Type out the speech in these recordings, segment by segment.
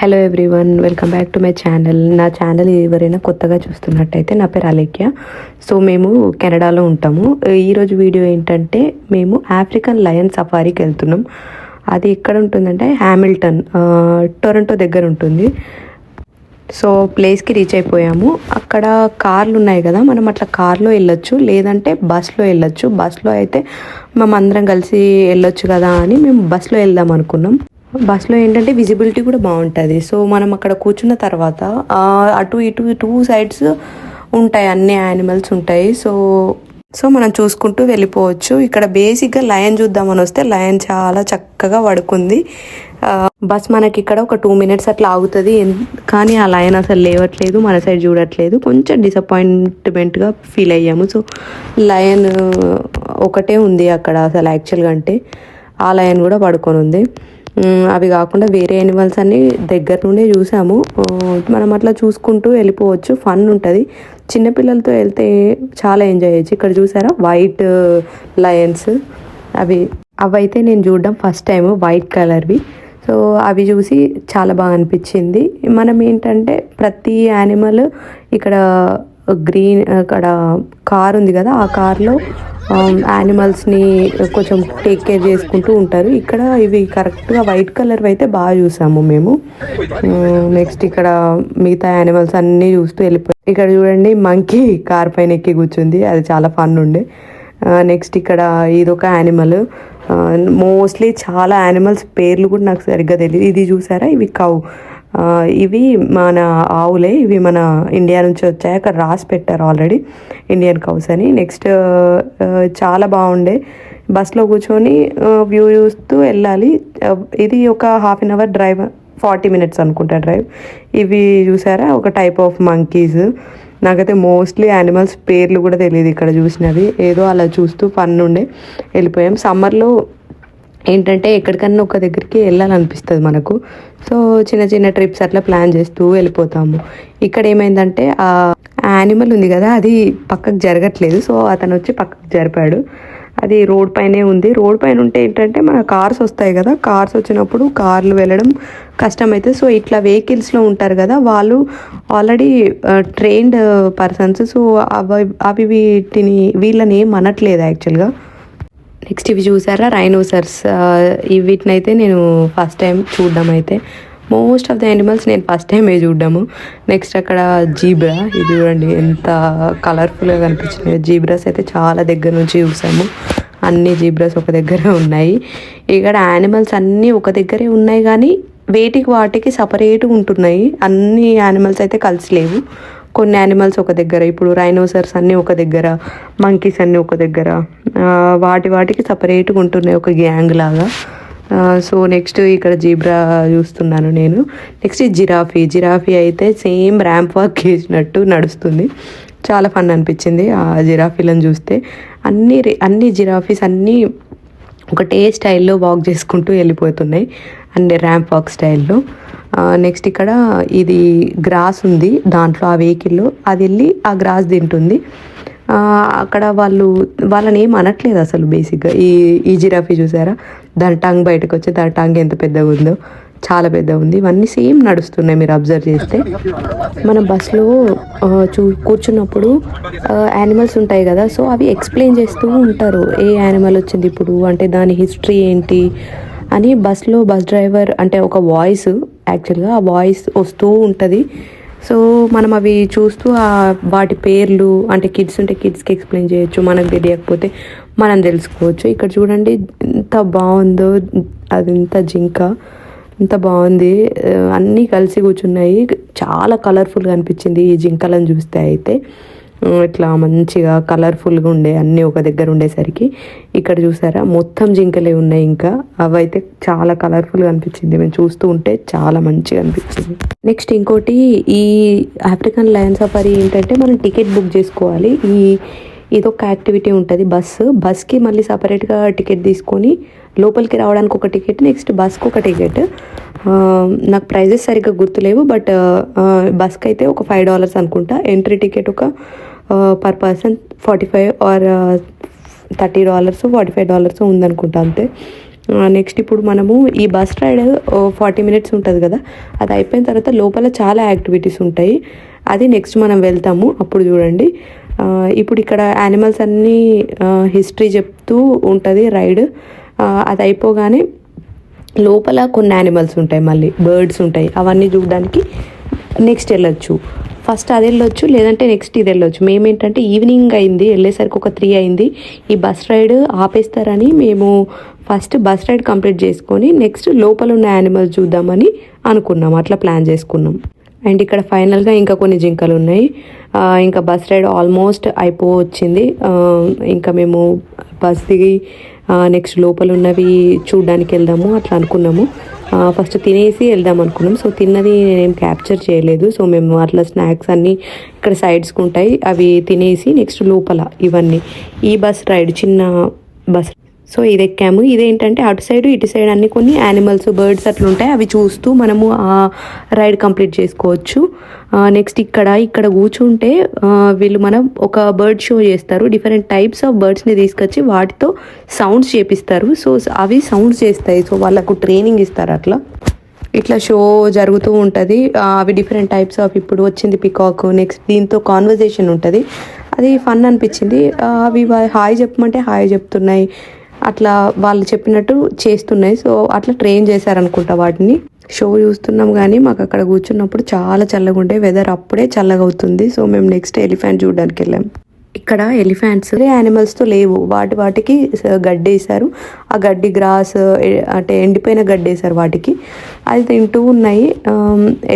Hello everyone welcome back to my channel నా channel ఎవరైనా కొత్తగా చూస్తున్నట్టయితే నా పేరు అలేఖ్య. సో మేము కెనడాలో ఉంటాము. ఈరోజు వీడియో ఏంటంటే మేము ఆఫ్రికన్ లయన్ సఫారీకి వెళ్తున్నాం. అది ఎక్కడ ఉంటుందంటే హ్యామిల్టన్ టొరంటో దగ్గర ఉంటుంది. సో ప్లేస్కి రీచ్ అయిపోయాము. అక్కడ కార్లు ఉన్నాయి కదా మనం అట్లా కార్లో వెళ్ళొచ్చు లేదంటే బస్లో వెళ్ళొచ్చు. బస్లో అయితే మేము అందరం కలిసి వెళ్ళొచ్చు కదా అని మేము బస్లో వెళ్దాం అనుకున్నాం. బస్లో ఏంటంటే విజిబిలిటీ కూడా బాగుంటుంది. సో మనం అక్కడ కూర్చున్న తర్వాత అటు ఇటు టూ సైడ్స్ ఉంటాయి. అన్ని యానిమల్స్ ఉంటాయి. సో సో మనం చూసుకుంటూ వెళ్ళిపోవచ్చు. ఇక్కడ బేసిక్గా లయన్ చూద్దామని వస్తే లయన్ చాలా చక్కగా పడుకుంది. బస్ మనకి ఇక్కడ ఒక టూ మినిట్స్ అట్లా ఆగుతుంది. ఎన్- కానీ ఆ లయన్ అసలు లేవట్లేదు. మన సైడ్ చూడట్లేదు. కొంచెం డిసప్పాయింట్మెంట్గా ఫీల్ అయ్యాము. సో లయన్ ఒకటే ఉంది అక్కడ అసలు యాక్చువల్గా అంటే. ఆ లయన్ కూడా పడుకొని ఉంది. అవి కాకుండా వేరే యానిమల్స్ అన్ని దగ్గర నుండే చూసాము. మనం అట్లా చూసుకుంటూ వెళ్ళిపోవచ్చు. ఫన్ ఉంటుంది. చిన్నపిల్లలతో వెళ్తే చాలా ఎంజాయ్ చేయొచ్చు. ఇక్కడ చూసారా? వైట్ లయన్స్ అవి అవైతే నేను చూడడం ఫస్ట్ టైం వైట్ కలర్వి సో అవి చూసి చాలా బాగా అనిపించింది. మనం ఏంటంటే ప్రతి యానిమల్ ఇక్కడ గ్రీన్ అక్కడ కార్ ఉంది కదా ఆ కార్లో యానిమల్స్ని కొంచెం టేక్ కేర్ చేసుకుంటూ ఉంటారు. ఇక్కడ ఇవి కరెక్ట్గా వైట్ కలర్ అయితే బాగా చూసాము మేము. నెక్స్ట్ ఇక్కడ మిగతా యానిమల్స్ అన్నీ చూస్తూ వెళ్ళిపోయి ఇక్కడ చూడండి మంకీ కార్ పైన ఎక్కి కూర్చుంది. అది చాలా ఫన్ ఉండే. నెక్స్ట్ ఇక్కడ ఇదొక యానిమల్ మోస్ట్లీ చాలా యానిమల్స్ పేర్లు కూడా నాకు సరిగ్గా తెలియదు ఇది చూసారా? ఇవి కౌ ఇవి మన ఆవులే ఇవి మన ఇండియా నుంచి వచ్చాయి. అక్కడ రాసి పెట్టారు ఆల్రెడీ ఇండియన్ కౌస్ అని. నెక్స్ట్ చాలా బాగుండే. బస్లో కూర్చొని వ్యూ చూస్తూ వెళ్ళాలి. ఇది ఒక half an hour drive forty minutes అనుకుంటా డ్రైవ్ ఇవి చూసారా? ఒక టైప్ ఆఫ్ మంకీస్ నాకైతే మోస్ట్లీ యానిమల్స్ పేర్లు కూడా తెలియదు ఇక్కడ చూసినవి. ఏదో అలా చూస్తూ ఫన్ ఉండే. వెళ్ళిపోయాం. సమ్మర్లో ఏంటంటే ఎక్కడికన్నా ఒక దగ్గరికి వెళ్ళాలనిపిస్తుంది మనకు. సో చిన్న చిన్న ట్రిప్స్ అట్లా ప్లాన్ చేస్తూ వెళ్ళిపోతాము. ఇక్కడ ఏమైందంటే ఆ యానిమల్ ఉంది కదా అది పక్కకు జరగట్లేదు. సో అతను వచ్చి పక్కకు జరిపాడు. అది రోడ్ పైనే ఉంది. రోడ్ పైన ఉంటే ఏంటంటే మన కార్స్ వస్తాయి కదా కార్స్ వచ్చినప్పుడు కార్లు వెళ్ళడం కష్టమైతే సో ఇట్లా వెహికల్స్లో ఉంటారు కదా వాళ్ళు ఆల్రెడీ ట్రైన్డ్ పర్సన్స్. సో అవి అవి వీటిని వీళ్ళని ఏం అనట్లేదు యాక్చువల్గా. నెక్స్ట్ ఇవి చూసారా? రైనోసర్స్ వీటిని అయితే నేను ఫస్ట్ టైం చూడడం అయితే. మోస్ట్ ఆఫ్ ద యానిమల్స్ నేను ఫస్ట్ టైమే చూడడము. నెక్స్ట్ అక్కడ జీబ్రా. ఇది చూడండి ఎంత కలర్ఫుల్గా కనిపించినాయి. జీబ్రాస్ అయితే చాలా దగ్గర నుంచి చూసాము. అన్ని జీబ్రాస్ ఒక దగ్గరే ఉన్నాయి. ఇక్కడ యానిమల్స్ అన్నీ ఒక దగ్గరే ఉన్నాయి కానీ వేటికి వాటికి సపరేట్గా ఉంటున్నాయి. అన్ని యానిమల్స్ అయితే కలిసి లేవు. కొన్ని యానిమల్స్ ఒక దగ్గర ఇప్పుడు రైనోసర్స్ అన్నీ ఒక దగ్గర మంకీస్ అన్నీ ఒక దగ్గర వాటి వాటికి సపరేట్గా ఉంటున్నాయి ఒక గ్యాంగ్ లాగా. సో నెక్స్ట్ ఇక్కడ జీబ్రా చూస్తున్నాను నేను. నెక్స్ట్ జిరాఫీ జిరాఫీ అయితే సేమ్ ర్యాంప్ వాక్ చేసినట్టు నడుస్తుంది. చాలా ఫన్ అనిపించింది ఆ జిరాఫీలను చూస్తే. అన్ని అన్ని జిరాఫీస్ అన్నీ ఒకటే స్టైల్లో వాక్ చేసుకుంటూ వెళ్ళిపోతున్నాయి. అండ్ ర్యాంప్ వాక్ స్టైల్లో. నెక్స్ట్ ఇక్కడ ఇది గ్రాస్ ఉంది. దాంట్లో ఆ వెహికల్లో అది వెళ్ళి ఆ గ్రాస్ తింటుంది. అక్కడ వాళ్ళు వాళ్ళని ఏం అనట్లేదు అసలు బేసిక్గా ఈ ఈ జిరాఫీ చూసారా? దాని టంగ్ బయటకు వచ్చి దాని టంగ్ ఎంత పెద్దగా ఉందో చాలా పెద్దగా ఉంది. ఇవన్నీ సేమ్ నడుస్తున్నాయి మీరు అబ్జర్వ్ చేస్తే. మన బస్లో చూ కూర్చున్నప్పుడు యానిమల్స్ ఉంటాయి కదా సో అవి ఎక్స్ప్లెయిన్ చేస్తూ ఉంటారు. ఏ యానిమల్ వచ్చింది ఇప్పుడు? అంటే దాని హిస్టరీ ఏంటి? అని బస్లో బస్ డ్రైవర్ అంటే ఒక వాయిస్ యాక్చువల్గా ఆ వాయిస్ వస్తూ ఉంటుంది. సో మనం అవి చూస్తూ ఆ వాటి పేర్లు అంటే కిడ్స్ ఉంటే కిడ్స్కి ఎక్స్ప్లెయిన్ చేయొచ్చు మనకు తెలియకపోతే మనం తెలుసుకోవచ్చు. ఇక్కడ చూడండి ఎంత బాగుందో అది ఎంత జింక. ఎంత బాగుంది. అన్నీ కలిసి కూర్చున్నాయి. చాలా కలర్ఫుల్గా అనిపించింది ఈ జింకలను చూస్తే అయితే. ఇట్లా మంచిగా కలర్ఫుల్గా ఉండే అన్నీ ఒక దగ్గర ఉండేసరికి. ఇక్కడ చూసారా మొత్తం జింకలే ఉన్నాయి ఇంకా. అవైతే చాలా కలర్ఫుల్గా అనిపించింది. మేము చూస్తూ ఉంటే చాలా మంచిగా అనిపించింది. నెక్స్ట్ ఇంకోటి ఈ ఆఫ్రికన్ లయన్ సఫారీ ఏంటంటే మనం టికెట్ బుక్ చేసుకోవాలి. ఈ ఇదొక యాక్టివిటీ ఉంటుంది బస్సు బస్కి మళ్ళీ సపరేట్గా టికెట్ తీసుకొని లోపలికి రావడానికి ఒక టికెట్ నెక్స్ట్ బస్కి ఒక టికెట్. నాకు ప్రైజెస్ సరిగ్గా గుర్తులేవు బట్ బస్కి అయితే ఒక ఫైవ్ డాలర్స్ అనుకుంటా. ఎంట్రీ టికెట్ ఒక per person forty five or thirty dollars forty five dollars ఉందనుకుంటా అంతే. నెక్స్ట్ ఇప్పుడు మనము ఈ బస్ రైడ్ ఫార్టీ మినిట్స్ ఉంటుంది కదా అది అయిపోయిన తర్వాత లోపల చాలా యాక్టివిటీస్ ఉంటాయి. అది నెక్స్ట్ మనం వెళ్తాము అప్పుడు చూడండి. ఇప్పుడు ఇక్కడ యానిమల్స్ అన్నీ హిస్టరీ చెప్తూ ఉంటుంది రైడ్ అది అయిపోగానే లోపల కొన్ని యానిమల్స్ ఉంటాయి మళ్ళీ బర్డ్స్ ఉంటాయి. అవన్నీ చూడడానికి నెక్స్ట్ వెళ్ళొచ్చు. ఫస్ట్ అది వెళ్ళొచ్చు లేదంటే నెక్స్ట్ ఇది వెళ్ళొచ్చు. మేమేంటంటే ఈవినింగ్ అయింది వెళ్ళేసరికి ఒక త్రీ అయింది. ఈ బస్ రైడ్ ఆపేస్తారని మేము ఫస్ట్ బస్ రైడ్ కంప్లీట్ చేసుకొని నెక్స్ట్ లోపల ఉన్న యానిమల్స్ చూద్దామని అనుకున్నాం. అట్లా ప్లాన్ చేసుకున్నాం. అండ్ ఇక్కడ ఫైనల్గా ఇంకా కొన్ని జింకలు ఉన్నాయి. ఇంకా బస్ రైడ్ ఆల్మోస్ట్ అయిపోవచ్చింది. ఇంకా మేము బస్ దిగి నెక్స్ట్ లోపల ఉన్నవి చూడడానికి వెళ్దాము అట్లా అనుకున్నాము. ఫస్ట్ తినేసి వెళ్దాం అనుకున్నాం. సో తిన్నది నేనేం క్యాప్చర్ చేయలేదు. సో మేము అట్లా స్నాక్స్ అన్నీ ఇక్కడ సైడ్స్కి ఉంటాయి. అవి తినేసి నెక్స్ట్ లోపల ఇవన్నీ. ఈ బస్ రైడ్ చిన్న బస్ సో ఇది ఎక్కాము ఇదేంటంటే అటు సైడ్ ఇటు సైడ్ అన్ని కొన్ని యానిమల్స్ బర్డ్స్ అట్లా ఉంటాయి అవి చూస్తూ మనము ఆ రైడ్ కంప్లీట్ చేసుకోవచ్చు. నెక్స్ట్ ఇక్కడ ఇక్కడ కూర్చుంటే వీళ్ళు మనం ఒక బర్డ్ షో చేస్తారు. డిఫరెంట్ టైప్స్ ఆఫ్ బర్డ్స్ని తీసుకొచ్చి వాటితో సౌండ్స్ చేపిస్తారు. సో అవి సౌండ్స్ చేస్తాయి. సో వాళ్ళకు ట్రైనింగ్ ఇస్తారు అట్లా. ఇట్లా షో జరుగుతూ ఉంటుంది. అవి డిఫరెంట్ టైప్స్ ఆఫ్ ఇప్పుడు వచ్చింది పికాక్ నెక్స్ట్ దీంతో కాన్వర్జేషన్ ఉంటుంది. అది ఫన్ అనిపించింది. అవి హాయ్ చెప్పమంటే హాయ్ చెప్తున్నాయి. అట్లా వాళ్ళు చెప్పినట్టు చేస్తున్నాయి. సో అట్లా ట్రైన్ చేశారనుకుంటా వాటిని. షో చూస్తున్నాం కానీ మాకు అక్కడ కూర్చున్నప్పుడు చాలా చల్లగా ఉండే. వెదర్ అప్పుడే చల్లగా అవుతుంది. సో మేము నెక్స్ట్ ఎలిఫెంట్ చూడడానికి వెళ్ళాం. ఇక్కడ ఎలిఫెంట్స్ యానిమల్స్తో లేవు. వాటి వాటికి గడ్డి వేశారు. ఆ గడ్డి గ్రాస్ అంటే ఎండిపోయిన గడ్డి వేసారు వాటికి. అది తింటూ ఉన్నాయి.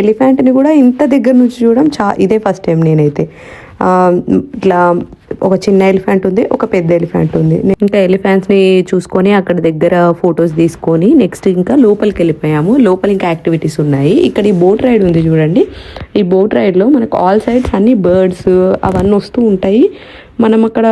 ఎలిఫెంట్ని కూడా ఇంత దగ్గర నుంచి చూడడం చా ఇదే ఫస్ట్ టైం నేనైతే. ఇట్లా ఒక చిన్న ఎలిఫెంట్ ఉంది ఒక పెద్ద ఎలిఫెంట్ ఉంది. ఇంకా ఎలిఫెంట్స్ని చూసుకొని అక్కడ దగ్గర ఫొటోస్ తీసుకొని నెక్స్ట్ ఇంకా లోపలికి వెళ్ళిపోయాము. లోపల ఇంకా యాక్టివిటీస్ ఉన్నాయి. ఇక్కడ ఈ బోట్ రైడ్ ఉంది చూడండి. ఈ బోట్ రైడ్లో మనకు ఆల్ సైడ్స్ అన్ని బర్డ్స్ అవన్నీ వస్తూ ఉంటాయి. మనం అక్కడ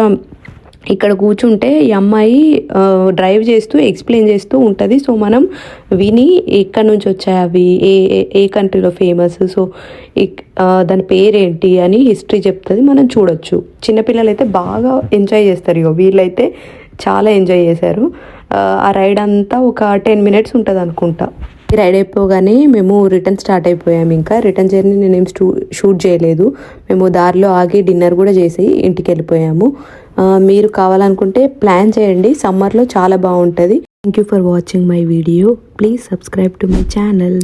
ఇక్కడ కూర్చుంటే ఈ అమ్మాయి డ్రైవ్ చేస్తూ ఎక్స్ప్లెయిన్ చేస్తూ ఉంటుంది. సో మనం విని ఎక్కడి నుంచి వచ్చాయి అవి? ఏ ఏ- ఏ కంట్రీలో ఫేమస్ సో ఇక్- దాని పేరేంటి అని హిస్టరీ చెప్తుంది. మనం చూడొచ్చు. చిన్నపిల్లలు అయితే బాగా ఎంజాయ్ చేస్తారు. ఇగో వీళ్ళైతే చాలా ఎంజాయ్ చేశారు. ఆ, రైడ్ అంతా ఒక టెన్ మినిట్స్ ఉంటుంది అనుకుంటా. ఈ రైడ్ అయిపోగానే మేము రిటర్న్ స్టార్ట్ అయిపోయాము ఇంకా. రిటర్న్ జర్నీ నేనేం షూట్ చేయలేదు. మేము దారిలో ఆగి డిన్నర్ కూడా చేసి ఇంటికి వెళ్ళిపోయాము. మీరు కావాలనుకుంటే ప్లాన్ చేయండి. సమ్మర్లో చాలా బాగుంటుంది. Thank you for watching my video please subscribe to my channel